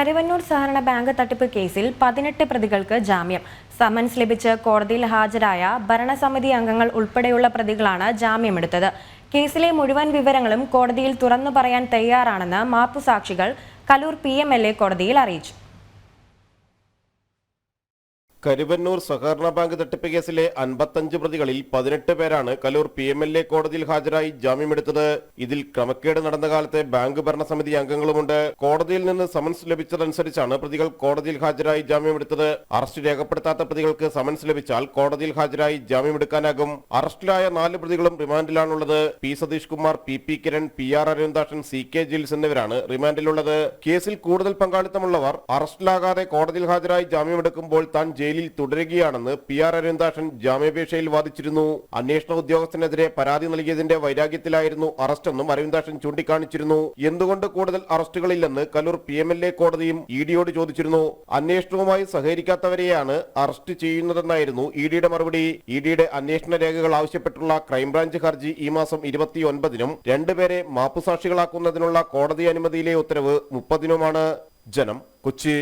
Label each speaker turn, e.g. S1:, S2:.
S1: കരുവന്നൂർ സഹകരണ ബാങ്ക് തട്ടിപ്പ് കേസിൽ പതിനെട്ട് പ്രതികൾക്ക് ജാമ്യം. സമൻസ് ലഭിച്ച് കോടതിയിൽ ഹാജരായ ഭരണസമിതി അംഗങ്ങൾ ഉൾപ്പെടെയുള്ള പ്രതികളാണ് ജാമ്യമെടുത്തത്. കേസിലെ മുഴുവൻ വിവരങ്ങളും കോടതിയിൽ തുറന്നു പറയാൻ തയ്യാറാണെന്ന് മാപ്പുസാക്ഷികൾ കലൂർ പി കോടതിയിൽ അറിയിച്ചു.
S2: കരുവന്നൂർ സഹകരണ ബാങ്ക് തട്ടിപ്പ് കേസിലെ അൻപത്തഞ്ച് പ്രതികളിൽ പതിനെട്ട് പേരാണ് Kaloor P M L A കോടതിയിൽ ഹാജരായി ജാമ്യമെടുത്തത്. ഇതിൽ ക്രമക്കേട് നടന്ന കാലത്തെ ബാങ്ക് ഭരണസമിതി അംഗങ്ങളുമുണ്ട്. കോടതിയിൽ നിന്ന് സമൻസ് ലഭിച്ചതനുസരിച്ചാണ് പ്രതികൾ കോടതിയിൽ ഹാജരായി ജാമ്യമെടുത്തത്. അറസ്റ്റ് രേഖപ്പെടുത്താത്ത പ്രതികൾക്ക് സമൻസ് ലഭിച്ചാൽ കോടതിയിൽ ഹാജരായി ജാമ്യമെടുക്കാനാകും. അറസ്റ്റിലായ നാല് പ്രതികളും റിമാൻഡിലാണുള്ളത്. P Satheesh Kumar P P Kiran P R അരുൺദാഷൻ C K Jils എന്നിവരാണ് റിമാൻഡിലുള്ളത്. കേസിൽ കൂടുതൽ പങ്കാളിത്തമുള്ളവർ അറസ്റ്റിലാകാതെ കോടതിയിൽ ഹാജരായി ജാമ്യമെടുക്കുമ്പോൾ താൻ ജയിലിൽ തുടരുകയാണെന്ന് പി ആർ അരുൺദാഷൻ ജാമ്യാപേക്ഷയിൽ വാദിച്ചിരുന്നു. അന്വേഷണ ഉദ്യോഗസ്ഥനെതിരെ പരാതി നൽകിയതിന്റെ വൈരാഗ്യത്തിലായിരുന്നു അറസ്റ്റെന്നും അരവിന്ദാഷൻ ചൂണ്ടിക്കാണിച്ചിരുന്നു. എന്തുകൊണ്ട് കൂടുതൽ അറസ്റ്റുകളില്ലെന്ന് Kaloor P M L A കോടതിയും ഇ ഡിയോട് ചോദിച്ചിരുന്നു. അന്വേഷണവുമായി സഹകരിക്കാത്തവരെയാണ് അറസ്റ്റ് ചെയ്യുന്നതെന്നായിരുന്നു ഇ ഡിയുടെ മറുപടി. ഇ ഡിയുടെ അന്വേഷണ രേഖകൾ ആവശ്യപ്പെട്ടുള്ള ക്രൈംബ്രാഞ്ച് ഹർജി ഈ മാസം ഇരുപത്തിയൊൻപതിനും രണ്ടുപേരെ മാപ്പുസാക്ഷികളാക്കുന്നതിനുള്ള കോടതി അനുമതിയിലെ ഉത്തരവ് മുപ്പതിനുമാണ്. ജനം കൊച്ചി.